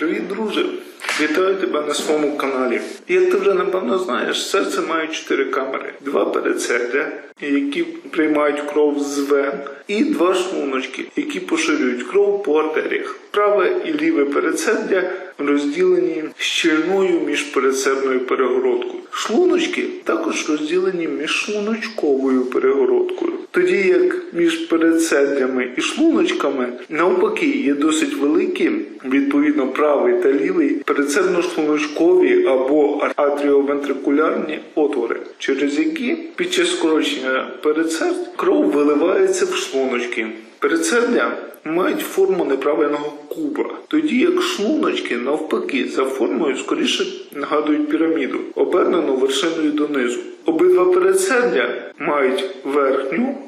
Привіт, друже! Вітаю тебе на своєму каналі. Як ти вже напевно знаєш, серце має чотири камери: два передсердя, які приймають кров з вен, і два шлуночки, які поширюють кров по артеріях. Праве і ліве передсердя розділені щільною міжпередсердною перегородкою. Шлуночки також розділені міжшлуночковою перегородкою. Тоді як між передсердями і шлуночками навпаки є досить великі, відповідно правий та лівий передсердно-шлуночкові або атріовентрикулярні отвори, через які під час скорочення передсердь кров виливається в шлуночки. Передсердя мають форму неправильного куба, тоді як шлуночки навпаки за формою скоріше нагадують піраміду, обернену вершиною донизу. Обидва передсердя мають верхню,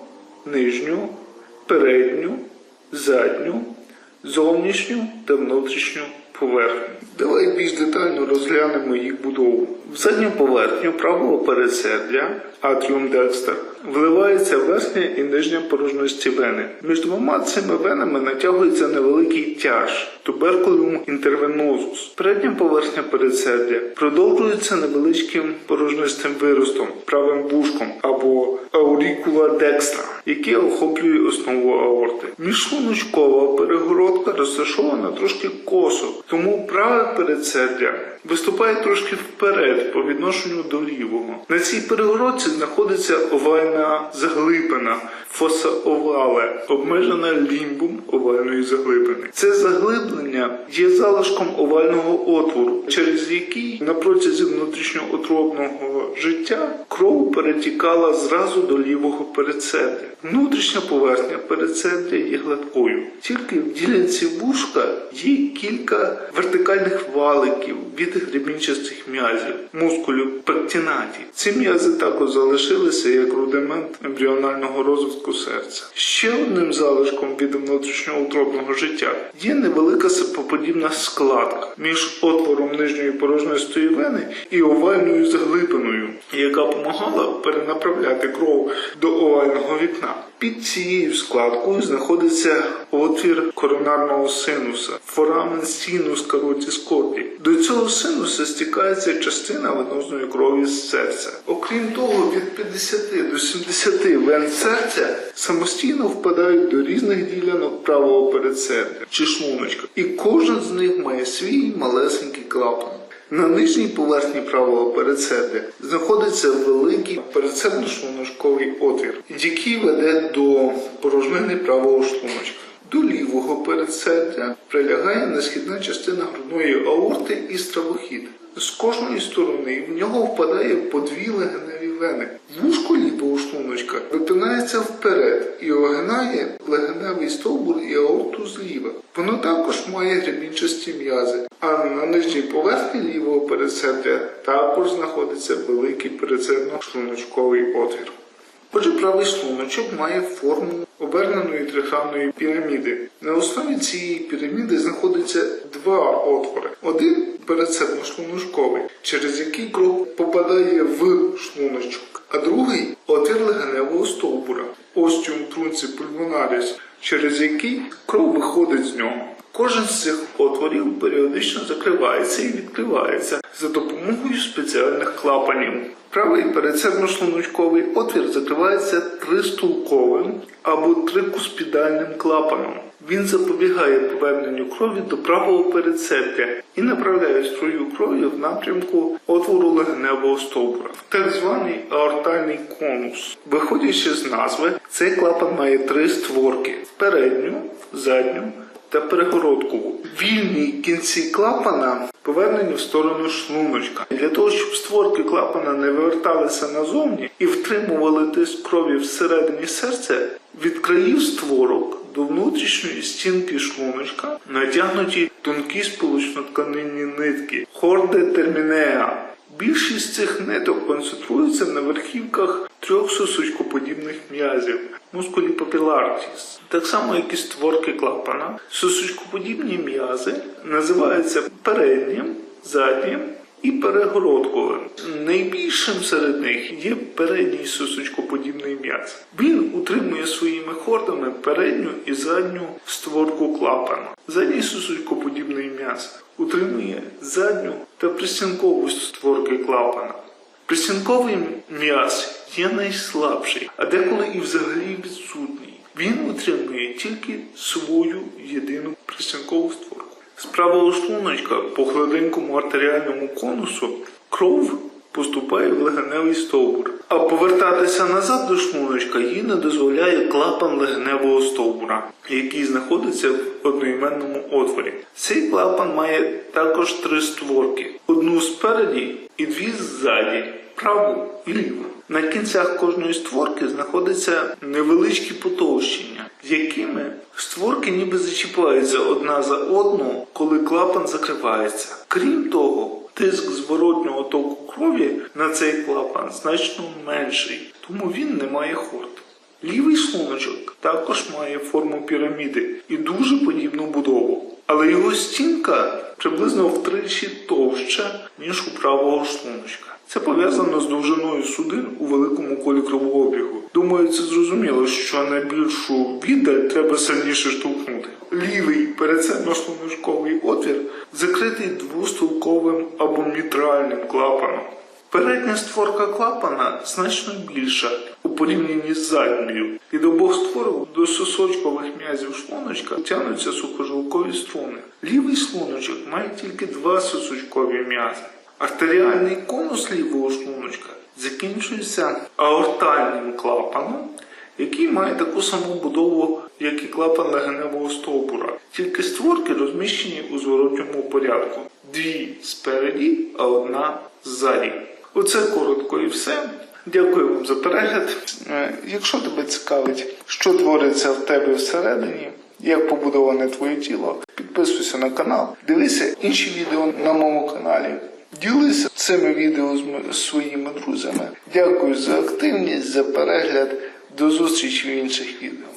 нижню, передню, задню, зовнішню та внутрішню поверхню. Давай більш детально розглянемо їх будову. В задню поверхню правого передсердя атріум декстер вливається верхня і нижня порожності вени. Між двома цими венами натягується невеликий тяж туберкулюм інтервенозус. Передня поверхня передсердя продовжується невеличким порожнистим виростом, правим вушком або аурікула декстра, який охоплює основу аорти. Міжшлуночкова перегородка розташована трошки косо, тому праве передсердя виступає трошки вперед по відношенню до лівого. На цій перегородці знаходиться овальна заглибина, фоса овале, обмежена лімбом овальної заглибини. Це заглиблення є залишком овального отвору, через який на протязі внутрішньоутробного життя кров перетікала зразу до лівого передсердя. Внутрішня поверхня передсердя є гладкою. Тільки в ділянці вушка є кілька вертикальних валиків від гребінчастих м'язів, мускулів пектінаті. Ці м'язи також залишилися як рудимент ембріонального розвитку серця. Ще одним залишком від внутрішньоутробного життя є невелика сипоподібна складка між отвором нижньої порожнистої вени і овальною заглибиною, яка допомагала перенаправляти кров до овального вікна. Під цією складкою знаходиться отвір коронарного синуса, форамен синус каротіс корді. До цього синуса стікається частина венозної крові з серця. Окрім того, від 50 до 70 вен серця самостійно впадають до різних ділянок правого передсердя чи шлуночка, і кожен з них має свій малесенький клапан. На нижній поверхні правого передсердя знаходиться великий передсердно-шлуночковий отвір, який веде до порожнини правого шлуночка. До лівого передсердя прилягає несхідна частина грудної аорти і стравохід. З кожної сторони в нього впадає по дві легеневі вени. Вушко лівого шлуночка випинається вперед і огинає легеневий стовбур і аорту зліва. Воно також має гребінчасті м'язи, а на нижній поверхні лівого передсердя також знаходиться великий передсердно-шлуночковий отвір. Отже, правий шлуночок має форму оберненої тригранної піраміди. На основі цієї піраміди знаходиться два отвори. Один передсердно-шлуночковий, через який кров попадає в шлуночок, а другий отвір легеневого стовбура, остіум трунці пульмонаріс, через який кров виходить з нього. Кожен з цих отворів періодично закривається і відкривається за допомогою спеціальних клапанів. Правий передсердно-шлуночковий отвір закривається тристулковим або трикуспідальним клапаном. Він запобігає поверненню крові до правого передсердя і направляє струю крові в напрямку отвору легеневого стовбура, так званий аортальний конус. Виходячи з назви, цей клапан має три створки: передню, задню та перегородкову. Вільні кінці клапана повернені в сторону шлуночка. Для того, щоб створки клапана не виверталися назовні і втримували тиск крові всередині серця, від країв створок до внутрішньої стінки шлуночка натягнуті тонкі сполучно-тканинні нитки хорде термінеа. Більшість цих ниток концентрується на верхівках трьох сосучкоподібних м'язів мускулі папілартіс. Так само, як і створки клапана, сосучкоподібні м'язи називаються переднім, заднім і перегородковим. Найбільшим серед них є передній сосучкоподібний м'яз. Він утримує своїми хордами передню і задню створку клапана. Задній сосучкоподібний м'яса. Утримує задню та пристінкову створки клапана. Пристінковий м'яз є найслабший, а деколи і взагалі відсутній. Він утримує тільки свою єдину пристінкову створку. З правого шлуночка по гладенькому артеріальному конусу кров поступає в легеневий стовбур, а повертатися назад до шлуночка їй не дозволяє клапан легеневого стовбура, який знаходиться в одноіменному отворі. Цей клапан має також три створки: одну спереді і дві ззаді, праву і ліву. На кінцях кожної створки знаходяться невеличкі потовщення, з якими створки ніби зачіпаються одна за одну, коли клапан закривається. Крім того, тиск зворотнього току крові на цей клапан значно менший, тому він не має хорд. Лівий шлуночок також має форму піраміди і дуже подібну будову, але його стінка приблизно втричі товща, ніж у правого шлуночка. Це пов'язано з довжиною судин у великому колі кровообігу. Думаю, це зрозуміло, що найбільшу віддаль треба сильніше штовхнути. Лівий передсердно-шлуночковий отвір закритий двостулковим або мітральним клапаном. Передня створка клапана значно більша у порівнянні з задньою. Від обох створок до сосочкових м'язів шлуночка тягнуться сухожилкові струни. Лівий шлуночок має тільки два сосочкові м'язи. Артеріальний конус лівого шлуночка закінчується аортальним клапаном, який має таку саму будову, як і клапан легеневого стовбура. Тільки створки розміщені у зворотньому порядку. Дві спереді, а одна ззаді. Оце коротко і все. Дякую вам за перегляд. Е, Якщо тебе цікавить, що твориться в тебе всередині, як побудоване твоє тіло, підписуйся на канал, дивися інші відео на моєму каналі. Ділися цими відео з своїми друзями. Дякую за активність, за перегляд. До зустрічі в інших відео.